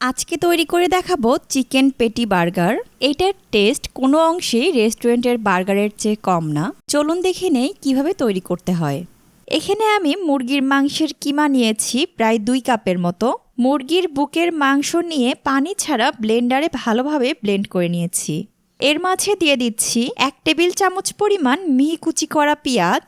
আজকে তৈরি করে দেখাবো চিকেন পেটি বার্গার। এটার টেস্ট কোনো অংশেই রেস্টুরেন্টের বার্গারের চেয়ে কম না। চলুন দেখে নেই কীভাবে তৈরি করতে হয়। এখানে আমি মুরগির মাংসের কিমা নিয়েছি প্রায় দুই কাপের মতো। মুরগির বুকের মাংস নিয়ে পানি ছাড়া ব্লেন্ডারে ভালোভাবে ব্লেন্ড করে নিয়েছি। এর মাঝে দিয়ে দিচ্ছি এক টেবিল চামচ পরিমাণ মিহি কুচি করা পেঁয়াজ,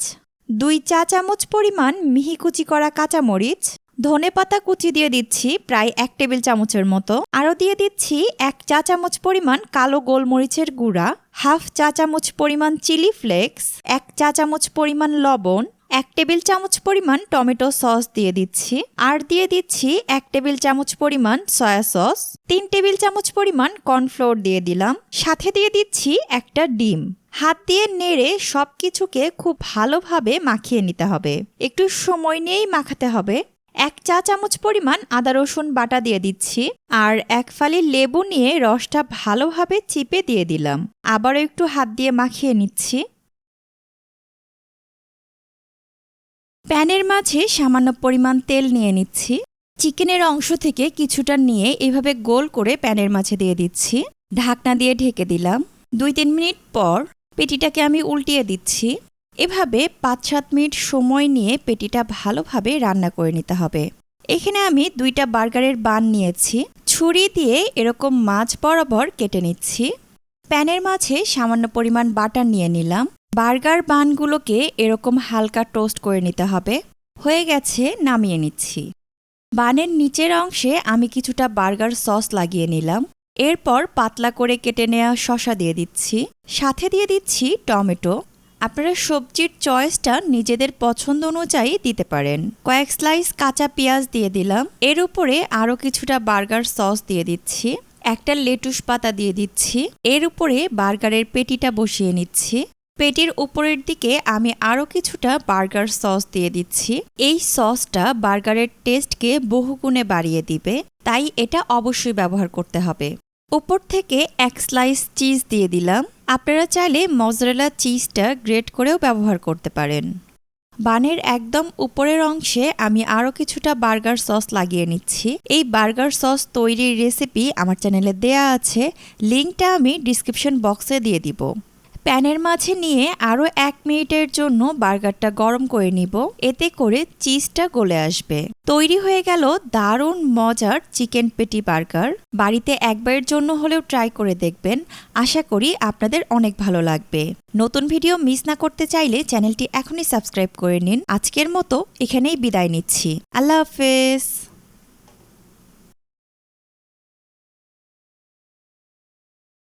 দুই চা চামচ পরিমাণ মিহি কুচি করা কাঁচামরিচ ধনে পাতা কুচি দিয়ে দিচ্ছি প্রায় এক টেবিল চামচের মতো। আরও দিয়ে দিচ্ছি এক চা চামচ পরিমাণ কালো গোলমরিচের গুঁড়া, হাফ চা চামচ পরিমাণ চিলি ফ্লেক্স, এক চা চামচ পরিমাণ লবণ, এক টেবিল চামচ পরিমাণ টমেটো সস দিয়ে দিচ্ছি। আর দিয়ে দিচ্ছি এক টেবিল চামচ পরিমাণ সয়া সস, তিন টেবিল চামচ পরিমাণ কর্নফ্লোর দিয়ে দিলাম। সাথে দিয়ে দিচ্ছি একটা ডিম। হাত দিয়ে নেড়ে সব কিছুকে খুব ভালোভাবে মাখিয়ে নিতে হবে। একটু সময় নিয়েই মাখাতে হবে। এক চা চামচ পরিমাণ আদা রসুন বাটা দিয়ে দিচ্ছি, আর এক ফালি লেবু নিয়ে রসটা ভালোভাবে চিপে দিয়ে দিলাম। আবারও একটু হাত দিয়ে মাখিয়ে নিচ্ছি। প্যানের মাঝে সামান্য পরিমাণ তেল নিয়ে নিচ্ছি। চিকেনের অংশ থেকে কিছুটা নিয়ে এভাবে গোল করে প্যানের মাঝে দিয়ে দিচ্ছি। ঢাকনা দিয়ে ঢেকে দিলাম। দুই তিন মিনিট পর পেটিটাকে আমি উল্টিয়ে দিচ্ছি। এভাবে পাঁচ সাত মিনিট সময় নিয়ে পেটিটা ভালোভাবে রান্না করে নিতে হবে। এখানে আমি দুইটা বার্গারের বান নিয়েছি। ছুরি দিয়ে এরকম মাছ বরাবর কেটে নিচ্ছি। প্যানের মাঝে সামান্য পরিমাণ বাটার নিয়ে নিলাম। বার্গার বানগুলোকে এরকম হালকা টোস্ট করে নিতে হবে। হয়ে গেছে, নামিয়ে নিচ্ছি। বানের নিচের অংশে আমি কিছুটা বার্গার সস লাগিয়ে নিলাম। এরপর পাতলা করে কেটে নেওয়া শশা দিয়ে দিচ্ছি। সাথে দিয়ে দিচ্ছি টমেটো। আপনারা সবজির চয়েসটা নিজেদের পছন্দ অনুযায়ী দিতে পারেন। কয়েক স্লাইস কাঁচা পেঁয়াজ দিয়ে দিলাম। এর উপরে আরও কিছুটা বার্গার সস দিয়ে দিচ্ছি। একটা লেটুস পাতা দিয়ে দিচ্ছি। এর উপরে বার্গারের পেটিটা বসিয়ে নিচ্ছি। পেটির উপরের দিকে আমি আরও কিছুটা বার্গার সস দিয়ে দিচ্ছি। এই সসটা বার্গারের টেস্টকে বহুগুণে বাড়িয়ে দিবে। তাই এটা অবশ্যই ব্যবহার করতে হবে। উপর থেকে এক স্লাইস চিজ দিয়ে দিলাম। আপনারা চাইলে মজরেলা চিজটা গ্রেট করেও ব্যবহার করতে পারেন। বানের একদম উপরের অংশে আমি আরও কিছুটা বার্গার সস লাগিয়ে নিচ্ছি। এই বার্গার সস তৈরির রেসিপি আমার চ্যানেলে দেয়া আছে। লিঙ্কটা আমি ডিসক্রিপশন বক্সে দিয়ে দিব। প্যানের মাঝে নিয়ে আরও এক মিনিটের জন্য বার্গারটা গরম করে নিব। এতে করে চিজটা গলে আসবে। তৈরি হয়ে গেল দারুণ মজার চিকেন পেটি বার্গার। বাড়িতে একবারের জন্য হলেও ট্রাই করে দেখবেন। আশা করি আপনাদের অনেক ভালো লাগবে। নতুন ভিডিও মিস না করতে চাইলে চ্যানেলটি এখনই সাবস্ক্রাইব করে নিন। আজকের মতো এখানেই বিদায় নিচ্ছি। আল্লাহ হাফেজ।